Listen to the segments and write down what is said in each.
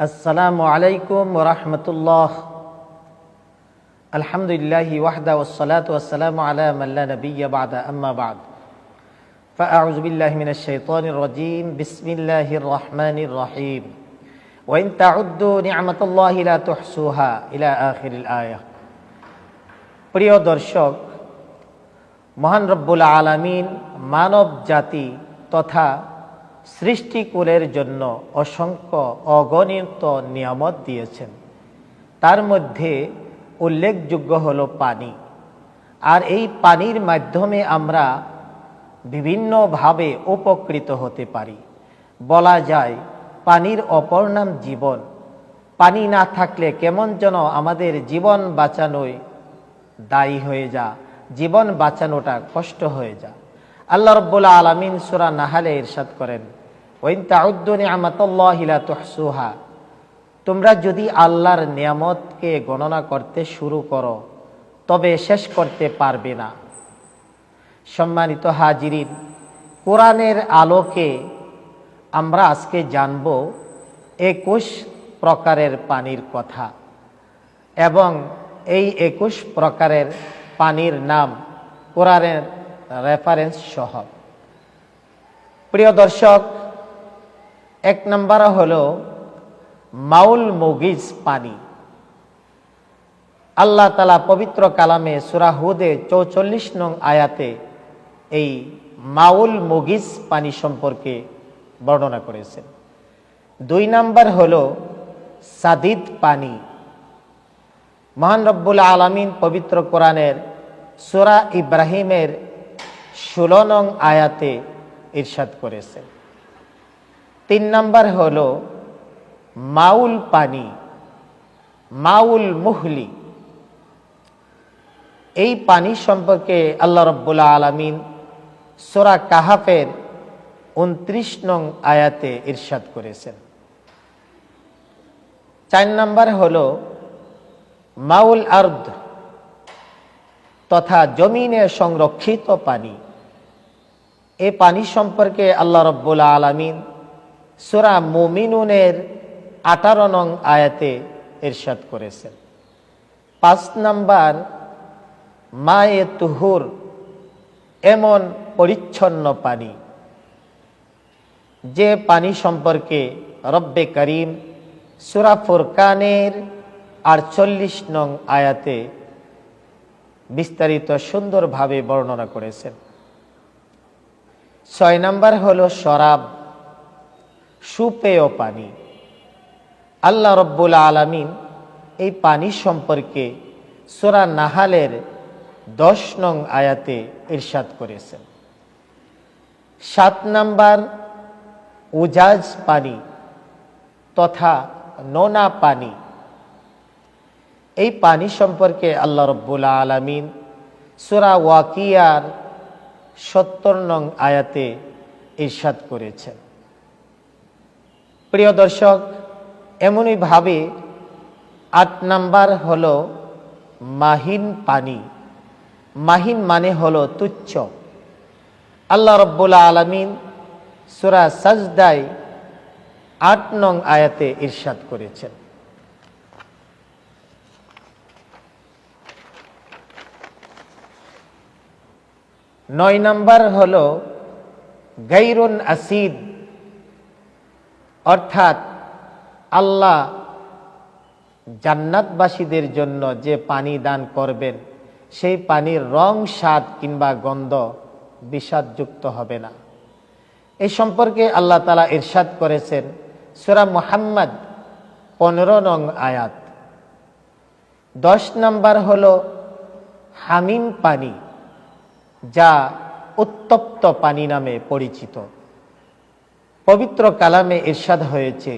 السلام عليكم ورحمة الله الحمد لله وحده والصلاة والسلام على من لا نبي بعد أما بعد فأعوذ بالله من الشيطان الرجيم بسم الله الرحمن الرحيم وإن تعدوا نعمة الله لا تحصوها إلى آخر الآية প্রিয় দর্শক মহান রব্বুল আলামিন মানব জাতি তথা সৃষ্টিকুলের জন্য অসংখ্য অগণিত নিয়ামত দিয়েছেন। তার মধ্যে উল্লেখযোগ্য হলো পানি। আর এই পানির মাধ্যমে আমরা বিভিন্নভাবে উপকৃত হতে পারি। বলা যায়, পানির অপর নাম জীবন। পানি না থাকলে কেমন যেন আমাদের জীবন বাঁচানোয় দায়ী হয়ে যা, জীবন বাঁচানোটা কষ্ট হয়ে যা। আল্লাহ রব্বুল্লা আলমিন সুরা নাহালে ইরশাদ করেন তোমরা যদি আল্লাহর নিয়ামতকে গণনা করতে শুরু করো, তবে শেষ করতে পারবে না। সম্মানিত হাজিরিন, কোরআনের আলোকে আমরা আজকে জানব একুশ প্রকারের পানির কথা এবং এই একুশ প্রকারের পানির নাম কোরআনের রেফারেন্স সহ। প্রিয় দর্শক এক নম্বর হলো মাউল মুগিজ পানি। আল্লাহ তালা পবিত্র কালামে সুরাহুদে চৌচল্লিশ নং আয়াতে এই মাউল মুগিজ পানি সম্পর্কে বর্ণনা করেছেন। দুই নাম্বার হল সাদিদ পানি। মহান রব্বুল আলমিন পবিত্র কোরআনের সুরা ইব্রাহিমের ষোলো নং আয়াতে ইরশাদ করেছেন। তিন নাম্বার হল মাউল পানি, মাউল মুহলি। এই পানি সম্পর্কে আল্লাহ রব্বুল্লা আলমিন সোরা কাহাফের উনত্রিশ নং আয়াতে ইরশাদ করেছেন। চার নাম্বার হল মাউল আর্দ তথা জমিনে সংরক্ষিত পানি। এ পানি সম্পর্কে আল্লাহ রব্বুল আলমিন সুরা মুমিনুনের আঠারো নং আয়াতে ইরশাদ করেছেন। পাঁচ নাম্বার, মায়ে তুহুর, এমন পরিচ্ছন্ন পানি, যে পানি সম্পর্কে রব্বে করিম সুরা ফুরকানের আটচল্লিশ নং আয়াতে বিস্তারিত সুন্দরভাবে বর্ণনা করেছেন। ছয় নাম্বার হলো শরাব। সুপেয় পানি। আল্লাহ রব্বুল আলমিন এই পানি সম্পর্কে সোরা নাহালের দশ নং আয়াতে ইরশাদ করেছেন। সাত নাম্বার, উজাজ পানি তথা নোনা পানি। এই পানি সম্পর্কে আল্লাহ রব্বুল আলমিন সুরা ওয়াকিয়ার সত্তর নং আয়াতে ইরশাদ করেছেন। প্রিয় দর্শক এমনইভাবে আট নাম্বার হল মাহিন পানি। মাহিন মানে হলো তুচ্ছ। আল্লাহ রব্বুল্লা আলমিন সুরা সাজদাই আট নং আয়াতে ইরশাদ করেছেন। নয় নাম্বার হল গাইরুন আসিদ। অর্থাৎ আল্লাহ জান্নাতবাসীদের জন্য যে পানি দান করবেন, সেই পানির রং, স্বাদ কিংবা গন্ধ বিষাদযুক্ত হবে না। এই সম্পর্কে আল্লাহ তালা ইরশাদ করেছেন সুরা মোহাম্মদ পনেরো নং আয়াত। দশ নাম্বার হল হামিম পানি, যা উত্তপ্ত পানি নামে পরিচিত। পবিত্র কালামে ইরশাদ হয়েছে।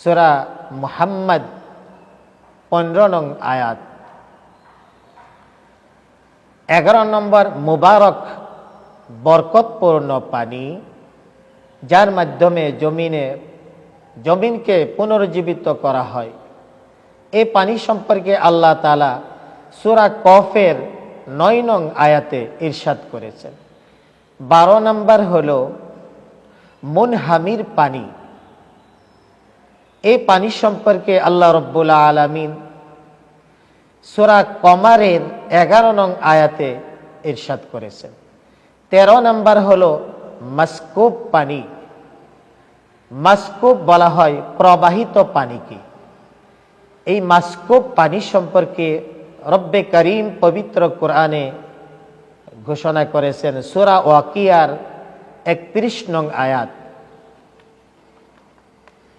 সোরা মুহাম্মদ পনেরো নং আয়াত। এগারো নম্বর মুবারক বরকতপূর্ণ পানি, যার মাধ্যমে জমিনে, জমিনকে পুনরুজ্জীবিত করা হয়। এই পানি সম্পর্কে আল্লাহ তালা সুরা কফের নয় নং আয়াতে ইরশাদ করেছেন। বারো নম্বর হল মুনহামির পানি। এই পানি সম্পর্কে আল্লাহ রব্বুল আলমিন সোরা কমারের এগারো নং আয়াতে ইরশাদ করেছেন। তেরো নম্বর হল মাস্কুব পানি। মাস্কুব বলা হয় প্রবাহিত পানিকে। এই মাস্কুব পানি সম্পর্কে রব্বে করিম পবিত্র কোরআনে ঘোষণা করেছেন সোরা ওয়াকিয়ার একত্রিশ নং আয়াত।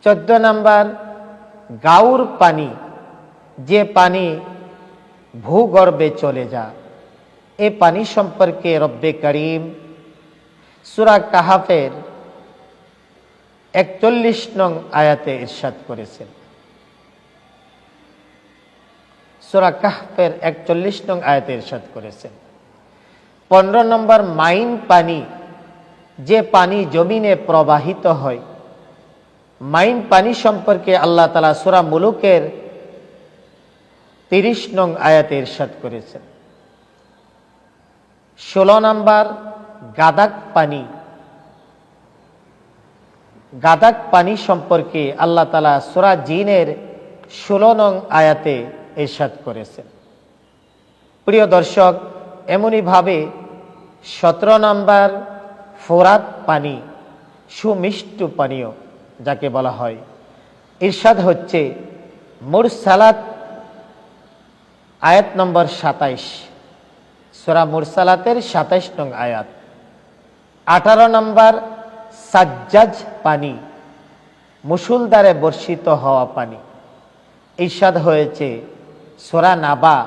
চোদ্দ নম্বর, গাউর পানি, যে পানি ভূগর্ভে চলে যা, এ পানি সম্পর্কে রব্বে করিম সুরা কাহাফের একচল্লিশ নং আয়াতে ইরশাদ করেছেন। সুরা কাহফের একচল্লিশ নং আয়াতে ইরশাদ করেছেন। পনেরো নম্বর, মাইন পানি যে পানি জমিনে প্রবাহিত হয়। মাইন পানি সম্পর্কে আল্লাহ তালা সুরা মুলুকের তিরিশ নং আয়াতে ইরশাদ করেছেন। ষোলো নম্বর, গাদাক পানি। গাদাক পানি সম্পর্কে আল্লাহ তালা সুরা জিনের ষোলো নং আয়াতে ইরশাদ করেছেন। প্রিয় দর্শক, এমনইভাবে সতেরো নম্বর ফোরাত পানি, সুমিষ্ট পানীয় যাকে বলা হয়। ইরশাদ হচ্ছে মুরসালাত আয়াত নম্বর সাতাইশ। সোরা মুরসালাতের সাতাইশ নং আয়াত। আঠারো নম্বর, সাজ্জাজ পানি মুসুলদারে বর্ষিত হওয়া পানি। ঈর্ষাদ হয়েছে সোরা নাবা,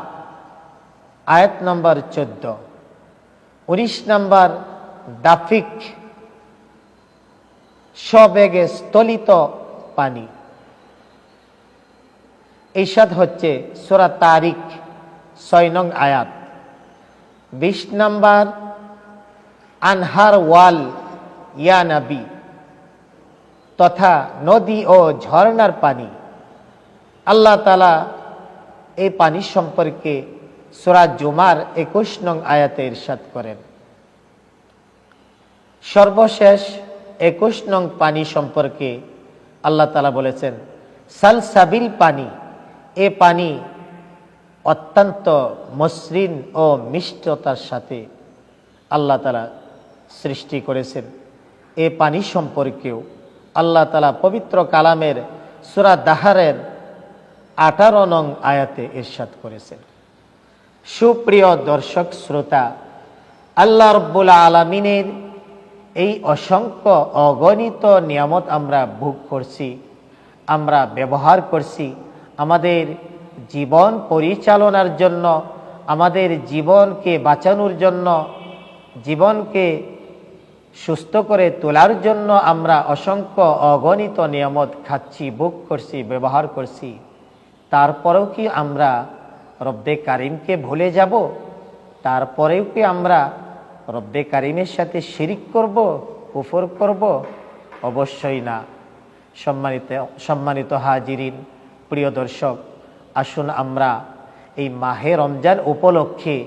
আয়াত নম্বর চোদ্দ। উনিশ নম্বর দাফিক, সবেগে স্থলিত পানি। ঈর্ষাদ হচ্ছে সোরা তারিখ, ছয় নং আয়াত। বিশ নম্বর, আনহার ওয়াল ইয়ানাবি তথা নদী ও ঝর্ণার পানি। আল্লাহ তালা এই পানি সম্পর্কে সোরা জুমার একুশ নং আয়াতে ইরশাদ করেন। সর্বশেষ একুশ নং পানি সম্পর্কে আল্লাহ তালা বলেছেন সালসাবিল পানি, এ পানি অত্যন্ত মসৃণ ও মিষ্টতার সাথে আল্লাহ তালা সৃষ্টি করেছেন। এ পানি সম্পর্কেও আল্লাহ তালা পবিত্র কালামের সুরা দাহারের আঠারো নং আয়াতে ইরশাদ করেছেন। সুপ্রিয় দর্শক, শ্রোতা, আল্লাহ রব্বুল আলমিনের এই অসংখ্য অগণিত নিয়ামত আমরা ভোগ করছি, আমরা ব্যবহার করছি। আমাদের জীবন পরিচালনার জন্য, আমাদের জীবনকে বাঁচানোর জন্য, জীবনকে সুস্থ করে তোলার জন্য আমরা অসংখ্য অগণিত নিয়ামত খাচ্ছি, ভোগ করছি, ব্যবহার করছি। তারপরেও কি আমরা রব্দে কারিমকে ভুলে যাব? তারপরেও কি আমরা রব্বে কারিমের সাথে শিরিক করব, কুফর করব? অবশ্যই না। সম্মানিত সম্মানিত হাজিরিন, প্রিয় দর্শক, আসুন আমরা এই মাহে রমজান উপলক্ষে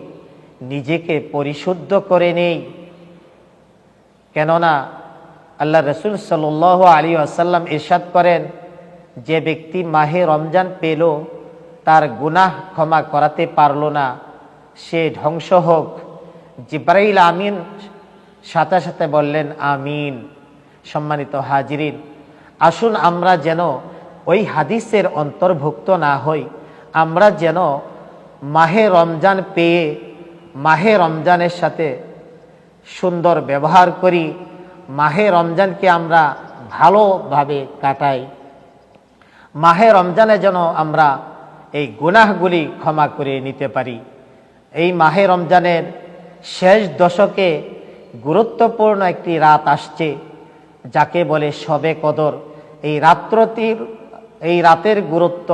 নিজেকে পরিশুদ্ধ করে নেই। কেননা আল্লাহ রসুল সাল আলী আসাল্লাম ইরশাদ করেন, যে ব্যক্তি মাহে রমজান পেল, তার গুনাহ ক্ষমা করাতে পারল না, সে ধ্বংস হোক। জিব্রাইল আমিন সাথে সাথে বললেন, আমিন। সম্মানিত হাজিরিন, আসুন আমরা যেন ওই হাদিসের অন্তর্ভুক্ত না হই। আমরা যেন মাহে রমজান পেয়ে মাহে রমজানের সাথে সুন্দর ব্যবহার করি। মাহে রমজানকে আমরা ভালোভাবে কাটাই। মাহে রমজানে যেন আমরা এই গুনাহগুলি ক্ষমা করে নিতে পারি। এই মাহে রমজানের শেষ দশকে গুরুত্বপূর্ণ একটি রাত আসছে, যাকে বলে সবে কদর। এই রাত্রটির, এই রাতের গুরুত্ব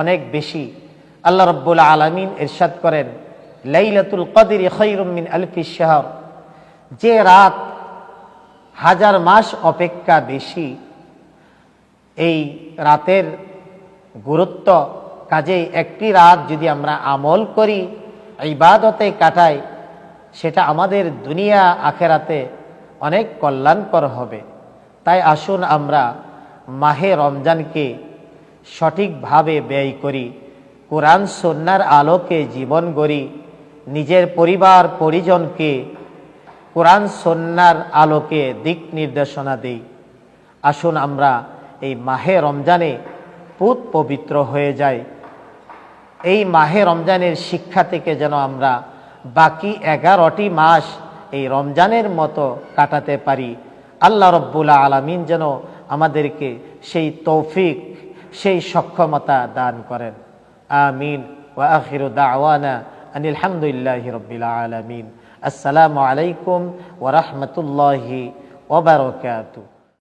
অনেক বেশি। আল্লাহ রব্বুল আলমিন ইরশাদ করেন, লাইলাতুল কদির খৈরুমিন আলফি শাহর। যে রাত হাজার মাস অপেক্ষা বেশি, এই রাতের গুরুত্ব কাজেই একটি রাত যদি আমরা আমল করি এই ইবাদতে কাটাই সেটা আমাদের দুনিয়া, আখেরাতে অনেক কল্যাণকর হবে। তাই আসুন আমরা মাহে রমজানকে সঠিকভাবে ব্যয় করি, কোরআন সন্ন্যার আলোকে জীবন গড়ি, নিজের পরিবার, পরিজনকে কোরআন সন্ন্যার আলোকে দিক নির্দেশনা দেই। আসুন আমরা এই মাহে রমজানে পুত পবিত্র হয়ে যাই। এই মাহে রমজানের শিক্ষা থেকে যেন আমরা বাকি এগারোটি মাস এই রমজানের মতো কাটাতে পারি। আল্লাহ রব্বুল্লা আলমিন যেন আমাদেরকে সেই তৌফিক, সেই সক্ষমতা দান করেন। আমিন। ওয়া আখিরু দাওয়ানা আনিল হামদুলিল্লাহি রব্বিল আলামিন। আসসালামু আলাইকুম ওয়া রাহমাতুল্লাহি ওয়া বারাকাতুহু।